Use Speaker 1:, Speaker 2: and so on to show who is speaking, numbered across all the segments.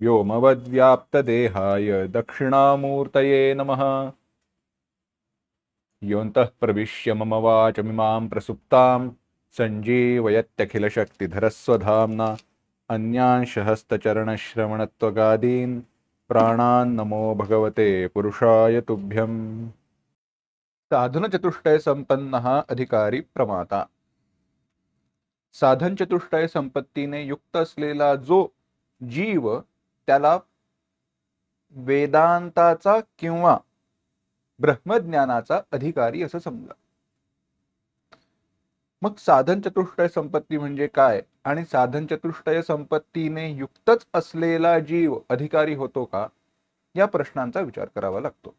Speaker 1: व्योमवद्व्याप्तदेहाय दक्षिणामूर्तये नमः। योऽन्तः प्रविश्य मम वाचमिमां प्रसुप्तां सञ्जीवयत्यखिलशक्तिधरस्वधाम्ना अन्यांशहस्तचरणश्रवणत्वगादीन् प्राणान् नमो भगवते पुरुषाय तुभ्यम्। साधनचतुष्टयसम्पन्नः अधिकारी प्रमाता। साधनचतुष्टय संपत्तीने युक्त असलेला जो जीव त्याला वेदांताचा किंवा ब्रह्मज्ञानाचा अधिकारी असं समजा. मग साधन चतुष्टय संपत्ती म्हणजे काय? आणि साधन चतुष्टय संपत्तीने युक्तच असलेला जीव अधिकारी होतो का? या प्रश्नांचा विचार करावा लागतो.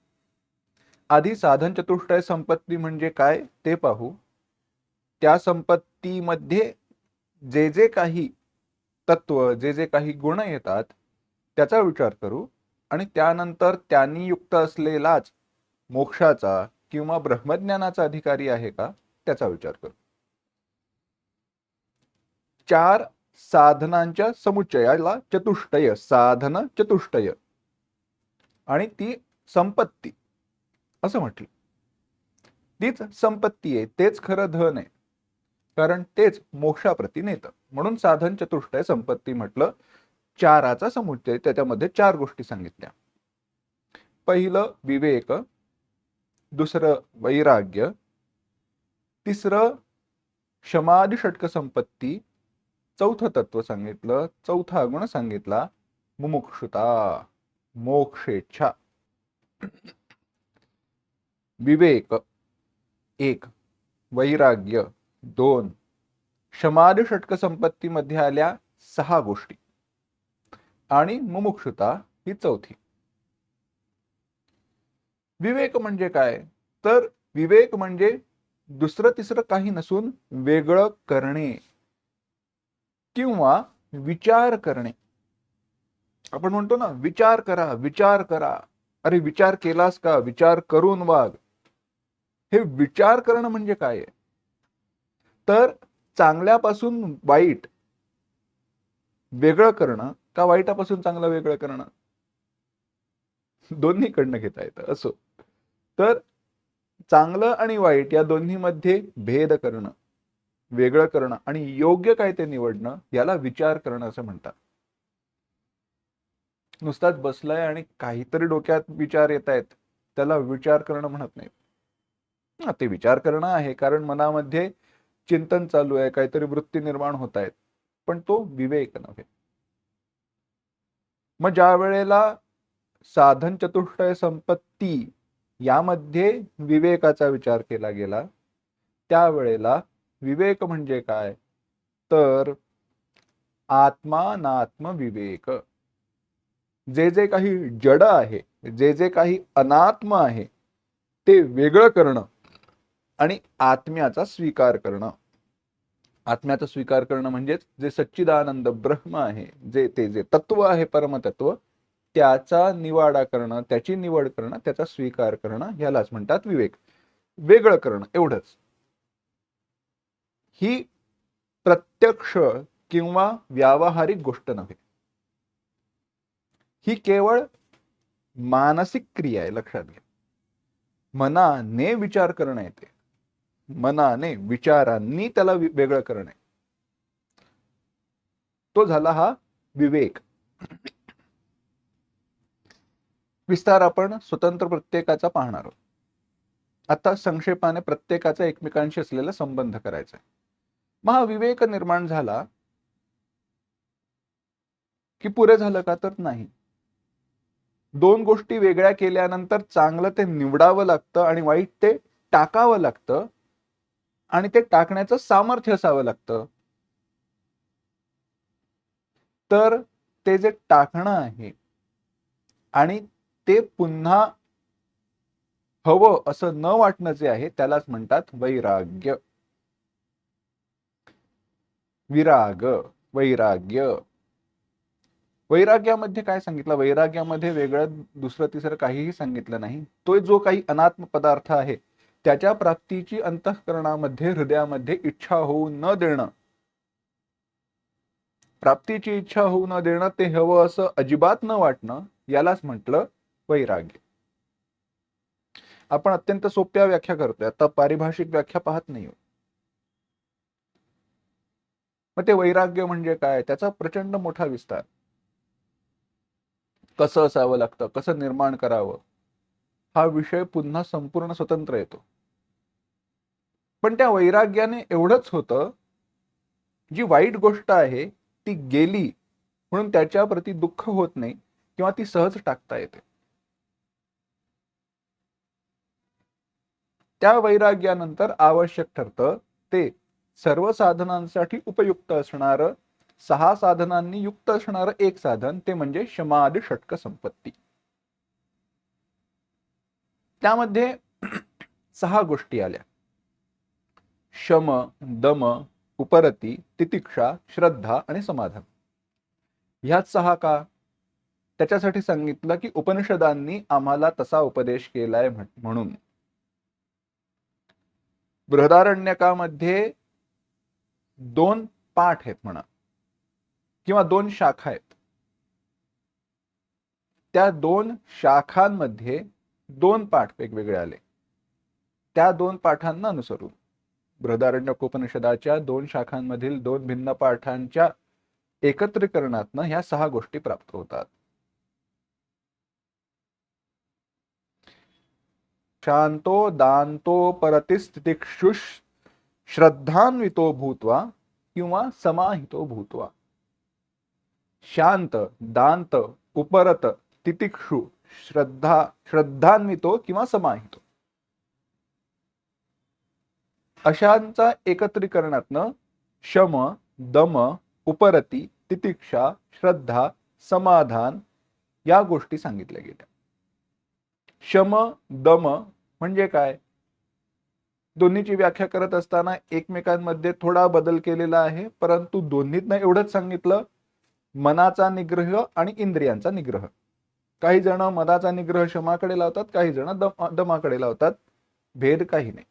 Speaker 1: आधी साधन चतुष्टय संपत्ती म्हणजे काय ते पाहू. त्या संपत्तीमध्ये जे जे काही तत्व जे जे काही गुण येतात त्याचा विचार करू आणि त्यानंतर त्यांनी युक्त असलेलाच मोक्षाचा किंवा ब्रह्मज्ञानाचा अधिकारी आहे का त्याचा विचार करू. चार साधनांच्या समुच्चयाला चतुष्टय साधन चतुष्टय. आणि ती संपत्ती असं म्हटलं. तीच संपत्ती आहे तेच खरं धन आहे. कारण तेच मोक्षाप्रती नेतं. म्हणून साधन चतुष्टय संपत्ती म्हटलं चाराचा समुच्चय त्याच्यामध्ये चार गोष्टी सांगितल्या. पहिलं विवेक दुसरं वैराग्य तिसरं क्षमादी षटक संपत्ती चौथं तत्व सांगितलं चौथा गुण सांगितला मुमुक्षुता मोक्षेच्छा. विवेक एक. वैराग्य दोन. क्षमाद षटक संपत्तीमध्ये आल्या सहा गोष्टी. आणि मुमुक्षुता ही चौथी. विवेक म्हणजे काय? तर विवेक म्हणजे दुसरं तिसरं काही नसून वेगळं करणे किंवा विचार करणे. आपण म्हणतो ना विचार करा विचार करा. अरे विचार केलास का? विचार करून वाग. हे विचार करणं म्हणजे काय? आहे तर चांगल्यापासून वाईट वेगळं करणं का वाईटापासून चांगलं वेगळं करणं दोन्हीकडनं घेता येतं असो. तर चांगलं आणि वाईट या दोन्हीमध्ये भेद करणं वेगळं करणं आणि योग्य काय ते निवडणं याला विचार करणं असं म्हणतात. नुसताच बसलाय आणि काहीतरी डोक्यात विचार येत आहेत त्याला विचार करणं म्हणत नाही हा, ते विचार करणं आहे कारण मनामध्ये चिंतन चालू आहे काहीतरी वृत्ती निर्माण होत आहेत पण तो विवेक नव्हे. मग ज्या वेळेला साधन चतुष्टय संपत्ती यामध्ये विवेकाचा विचार केला गेला त्यावेळेला विवेक म्हणजे काय? तर आत्मानात्म विवेक. जे जे काही जड आहे जे जे काही अनात्म आहे ते वेगळं करणं आणि आत्म्याचा स्वीकार करणं. आत्म्याचा स्वीकार करणं म्हणजेच जे सच्चिदानंद ब्रह्म आहे जे ते जे तत्व आहे परमतत्व त्याचा निवाडा करणं त्याची निवड करणं त्याचा स्वीकार करणं ह्यालाच म्हणतात विवेक. वेगळं करणं एवढंच. ही प्रत्यक्ष किंवा व्यावहारिक गोष्ट नव्हे. ही केवळ मानसिक क्रिया आहे लक्षात घ्या. मनाने विचार करणं येते मनाने विचारांनी त्याला वेगळं करणे. तो झाला हा विवेक. विस्तार आपण स्वतंत्र प्रत्येकाचा पाहणार आहोत. आता संक्षेपाने प्रत्येकाचा एकमेकांशी असलेला संबंध करायचा आहे. मग हा विवेक निर्माण झाला की पुरे झालं का तर नाही. दोन गोष्टी वेगळ्या केल्यानंतर चांगलं ते निवडावं लागतं आणि वाईट ते टाकावं लागतं. आणि ते टाकण्याचं सामर्थ्य असावं लागतं. तर ते जे टाकणं आहे आणि ते पुन्हा हवं असं न वाटणं जे आहे त्यालाच म्हणतात वैराग्य. विराग वैराग्य. वैराग्यामध्ये काय सांगितलं? वैराग्यामध्ये वेगळं दुसरं तिसरं काहीही सांगितलं नाही. तो जो काही अनात्म पदार्थ आहे त्याच्या प्राप्तीची अंतःकरणामध्ये हृदयामध्ये इच्छा होऊ न देणं. प्राप्तीची इच्छा होऊ न देणं ते हवं असं अजिबात न वाटणं यालाच म्हटलं वैराग्य. आपण अत्यंत सोप्या व्याख्या करतोय. आता पारिभाषिक व्याख्या पाहत नाही मग ते वैराग्य म्हणजे काय? त्याचा प्रचंड मोठा विस्तार. कसं असावं लागतं? कसं निर्माण करावं? हा विषय पुन्हा संपूर्ण स्वतंत्र येतो. पण त्या वैराग्याने एवढंच होतं जी वाईट गोष्ट आहे ती गेली म्हणून त्याच्या प्रती दुःख होत नाही किंवा ती सहज टाकता येते. त्या वैराग्यानंतर आवश्यक ठरतं ते सर्व साधनांसाठी उपयुक्त असणार सहा साधनांनी युक्त असणार एक साधन ते म्हणजे शमाद षटक संपत्ती. त्यामध्ये सहा गोष्टी आल्या. शम दम उपरती तितिक्षा श्रद्धा आणि समाधान ह्याच सहा का? त्याच्यासाठी सांगितलं की उपनिषदांनी आम्हाला तसा उपदेश केलाय म्हणून. बृहदारण्यकामध्ये दोन पाठ आहेत म्हणा. किंवा दोन शाखा आहेत. त्या दोन शाखांमध्ये दोन पाठ वेगवेगळे आले. त्या दोन पाठांना अनुसरून. बृहदारण्यकोपनिषदाच्या दोन शाखांमधील दोन भिन्न पाठांच्या एकत्रीकरणातनं ह्या सहा गोष्टी प्राप्त होतात. शांतो दांतो परतिस्थितिक्षुष श्रद्धान्वितो भूत्वा किंवा समाहितो भूत्वा. शांत दांत उपरत तितिक्षु श्रद्धा श्रद्धान्वितो किंवा समाहितो. अशांचा एकत्रीकरणातनं शम दम उपरती तितिक्षा श्रद्धा समाधान या गोष्टी सांगितल्या गेल्या. शम दम म्हणजे काय? दोन्हीची व्याख्या करत असताना एकमेकांमध्ये थोडा बदल केलेला आहे परंतु दोन्हीतनं एवढंच सांगितलं मनाचा निग्रह आणि इंद्रियांचा निग्रह. काही जण मनाचा निग्रह शमाकडे लावतात काही जण दम दमाकडे लावतात भेद काही नाही.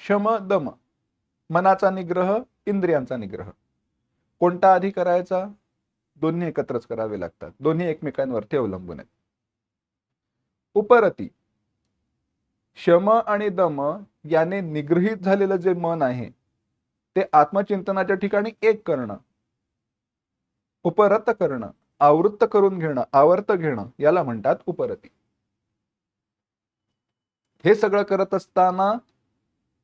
Speaker 1: शम दम. मनाचा निग्रह इंद्रियांचा निग्रह. कोणता आधी करायचा दोन्ही एकत्रच करावे लागतात. दोन्ही एकमेकांवरती अवलंबून आहेत. उपरती. शम आणि दम याने निग्रहित झालेलं जे मन आहे ते आत्मचिंतनाच्या ठिकाणी एक करणं उपरत करणं आवृत्त करून घेणं आवर्त घेणं याला म्हणतात उपरती. हे सगळं करत असताना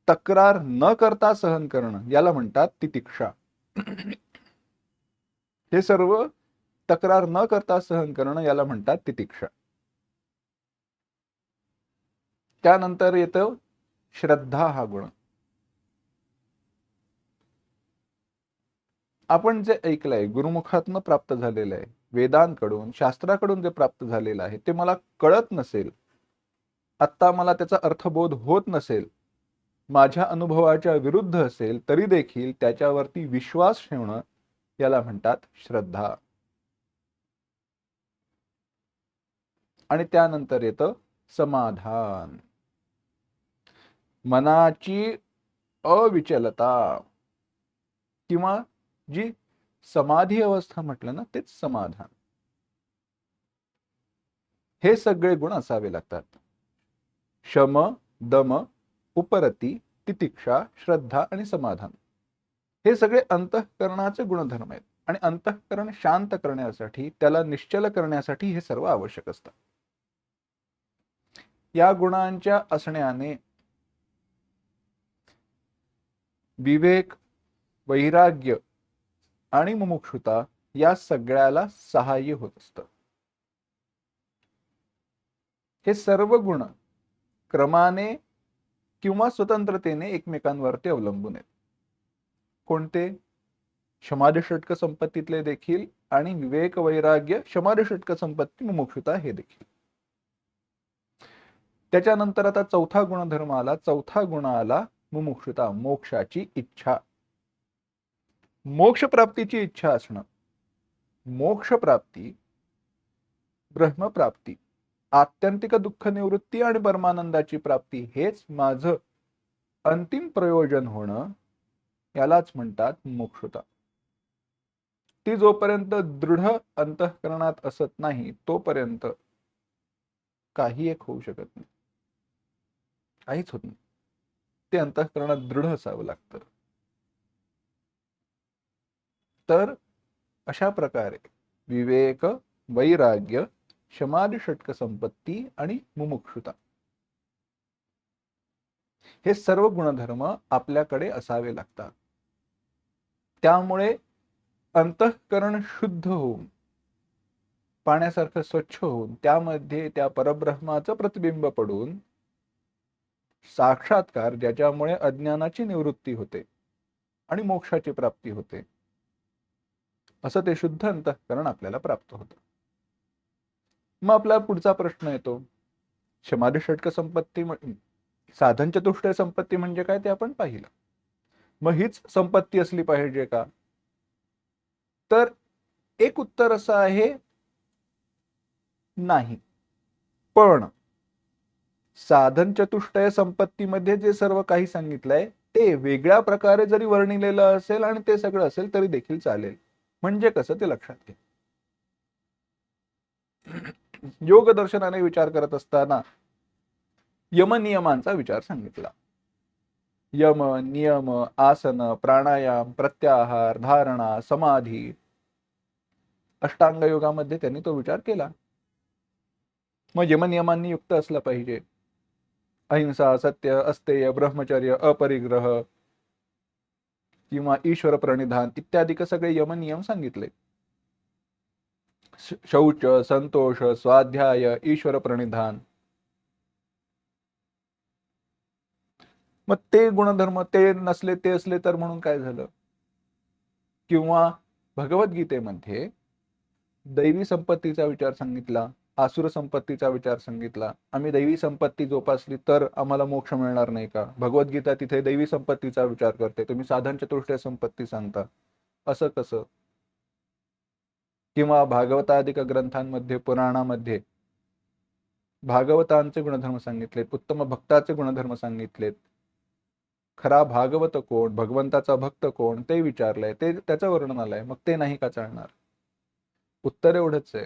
Speaker 1: तक्रार न करता सहन करणं याला म्हणतात तितिक्षा. हे सर्व तक्रार न करता सहन करणं याला म्हणतात तितिक्षा. त्यानंतर येतं श्रद्धा हा गुण. आपण जे ऐकलंय गुरुमुखातनं प्राप्त झालेलं आहे वेदांकडून शास्त्राकडून जे प्राप्त झालेलं आहे ते मला कळत नसेल. आत्ता मला त्याचा अर्थबोध होत नसेल. माझ्या अनुभवाच्या विरुद्ध असेल तरी देखील त्याच्यावरती विश्वास ठेवणं याला म्हणतात श्रद्धा. आणि त्यानंतर येतं समाधान. मनाची अविचलता किंवा जी समाधी अवस्था म्हटलं ना तेच समाधान. हे सगळे गुण असावे लागतात. शम दम उपरती तितिक्षा श्रद्धा आणि समाधान. हे सगळे अंतःकरणाचे गुणधर्म आहेत. आणि अंतःकरण शांत करण्यासाठी त्याला निश्चल करण्यासाठी हे सर्व आवश्यक असतात या गुणांच्या असण्याने विवेक वैराग्य आणि मुमुक्षुता या सगळ्याला सहाय्य होत असत. हे सर्व गुण क्रमाने किंवा स्वतंत्रतेने एकमेकांवरती अवलंबून आहेत. कोणते? समाधी षटक संपत्तीतले देखील आणि विवेक वैराग्य समाधी षटक संपत्ती मुमुक्षुता हे देखील. त्याच्यानंतर आता चौथा गुणधर्म आला. चौथा गुण आला मुमुक्षुता मोक्षाची इच्छा. मोक्ष प्राप्तीची इच्छा असणं. मोक्ष प्राप्ती ब्रह्मप्राप्ती आत्यंतिक दुःख निवृत्ती आणि परमानंदाची प्राप्ती हेच माझं अंतिम प्रयोजन होणं यालाच म्हणतात मोक्षता. ती जोपर्यंत दृढ अंतःकरणात असत नाही तोपर्यंत काही एक होऊ शकत नाही. काहीच होत नाही. ते अंतःकरणात दृढ असावं लागतं. तर अशा प्रकारे विवेक वैराग्य शमाद षटक संपत्ती आणि मुमुक्षुता. हे सर्व गुणधर्म आपल्याकडे असावे लागतात. त्यामुळे अंतःकरण शुद्ध होऊन पाण्यासारखं स्वच्छ होऊन त्यामध्ये त्या परब्रह्माचं प्रतिबिंब पडून साक्षात्कार ज्याच्यामुळे अज्ञानाची निवृत्ती होते आणि मोक्षाची प्राप्ती होते. असं ते शुद्ध अंतःकरण आपल्याला प्राप्त होतं. मग आपला पुढचा प्रश्न येतो. समाधी षटक संपत्ती साधन चतुष्टय संपत्ती म्हणजे काय ते आपण पाहिलं. मग हीच संपत्ती असली पाहिजे का? तर एक उत्तर असं आहे नाही. पण साधन चतुष्टय संपत्तीमध्ये जे सर्व काही सांगितलंय ते वेगळ्या प्रकारे जरी वर्णिलेलं असेल आणि ते सगळं असेल तरी देखील चालेल. म्हणजे कसं ते लक्षात घ्या. योग दर्शनाने विचार करत असताना यम नियमांचा विचार सांगितला. यम नियम आसन प्राणायाम प्रत्याहार धारणा समाधी अष्टांग योगामध्ये त्यांनी तो विचार केला. मग यमनियमांनी युक्त असला पाहिजे. अहिंसा सत्य अस्तेय ब्रह्मचर्य अपरिग्रह किंवा ईश्वर प्रणिधान इत्यादी सगळे यमनियम सांगितले. शौच संतोष स्वाध्याय ईश्वर प्रणिधान. मग ते गुणधर्म ते नसले ते असले तर म्हणून काय झालं? किंवा भगवद्गीतेमध्ये दैवी संपत्तीचा विचार सांगितला आसुर संपत्तीचा विचार सांगितला. आम्ही दैवी संपत्ती जोपासली तर आम्हाला मोक्ष मिळणार नाही का? भगवद्गीता तिथे दैवी संपत्तीचा विचार करते. तुम्ही साधन चतुष्टय संपत्ती सांगता. असं कसं? किंवा भागवताधिक ग्रंथांमध्ये पुराणामध्ये भागवतांचे गुणधर्म सांगितलेत उत्तम भक्ताचे गुणधर्म सांगितलेत. खरा भागवत कोण भगवंताचा भक्त कोण ते विचारलंय ते त्याचं वर्णन आलंय मग ते नाही का चालणार? उत्तर एवढंच आहे.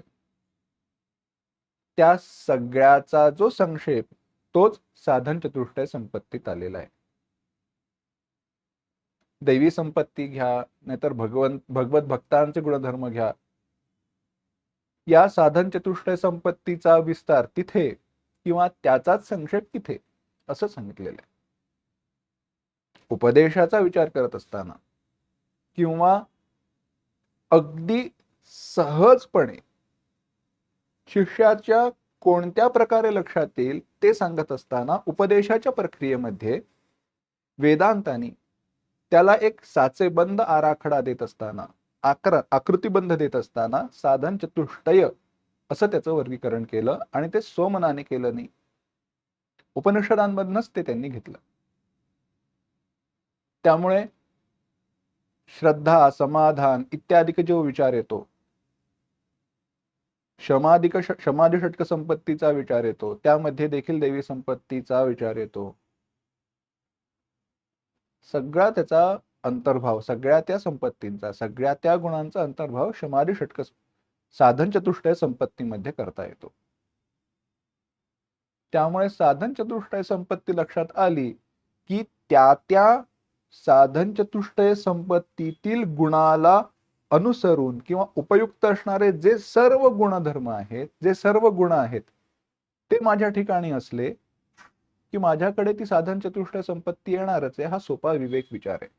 Speaker 1: त्या सगळ्याचा जो संक्षेप तोच साधन चतुष्टय संपत्तीत आलेला आहे. दैवी संपत्ती घ्या नाहीतर भगवंत भगवत भक्तांचे गुणधर्म घ्या या साधन चतुष्टय संपत्तीचा विस्तार तिथे किंवा त्याचाच संक्षेप तिथे असं सांगितलेलं आहे. उपदेशाचा विचार करत असताना किंवा अगदी सहजपणे शिष्याच्या कोणत्या प्रकारे लक्षात येईल ते सांगत असताना उपदेशाच्या प्रक्रियेमध्ये वेदांतानी त्याला एक साचेबंद आराखडा देत असताना आकार आकृतीबंध देत असताना साधन चतुष्टय असं त्याचं वर्गीकरण केलं आणि ते स्वमनाने केलं नाही. उपनिषदांमधनच ते त्यांनी घेतलं. त्यामुळे श्रद्धा समाधान इत्यादी जो विचार येतो शमाधिक समाधी षटक संपत्तीचा विचार येतो त्यामध्ये देखील देवी संपत्तीचा विचार येतो. सगळा त्याचा अंतर्भाव सगळ्या त्या संपत्तींचा सगळ्या त्या गुणांचा अंतर्भाव शमारी षटक साधन चतुष्टय संपत्तीमध्ये करता येतो. त्यामुळे साधन चतुष्टय संपत्ती लक्षात आली की त्या त्या साधन चतुष्टय संपत्तीतील गुणाला अनुसरून किंवा उपयुक्त असणारे जे सर्व गुणधर्म आहेत जे सर्व गुण आहेत ते माझ्या ठिकाणी असले की माझ्याकडे ती साधन चतुष्टय संपत्ती येणारच आहे हा सोपा विवेक विचार आहे.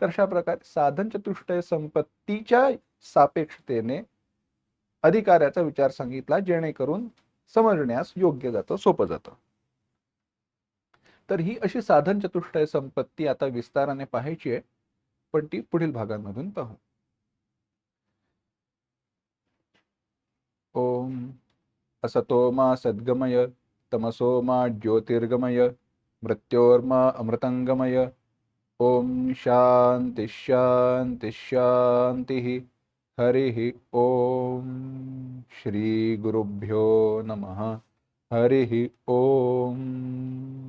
Speaker 1: तर अशा प्रकारे साधन चतुष्टय संपत्तीच्या सापेक्षतेने अधिकाऱ्याचा विचार सांगितला जेणेकरून समजण्यास योग्य जातं सोपं जातं. तर ही अशी साधन चतुष्टय संपत्ती आता विस्ताराने पाहायची आहे पण ती पुढील भागांमधून पाहू. ओम असतो मा सद्गमय तमसो मा ज्योतिर्गमय मृत्योर्मा अमृतंगमय ॐ शान्ति शान्ति शान्तिः हरिः ॐ श्रीगुरुभ्यो नमः। हरिः ॐ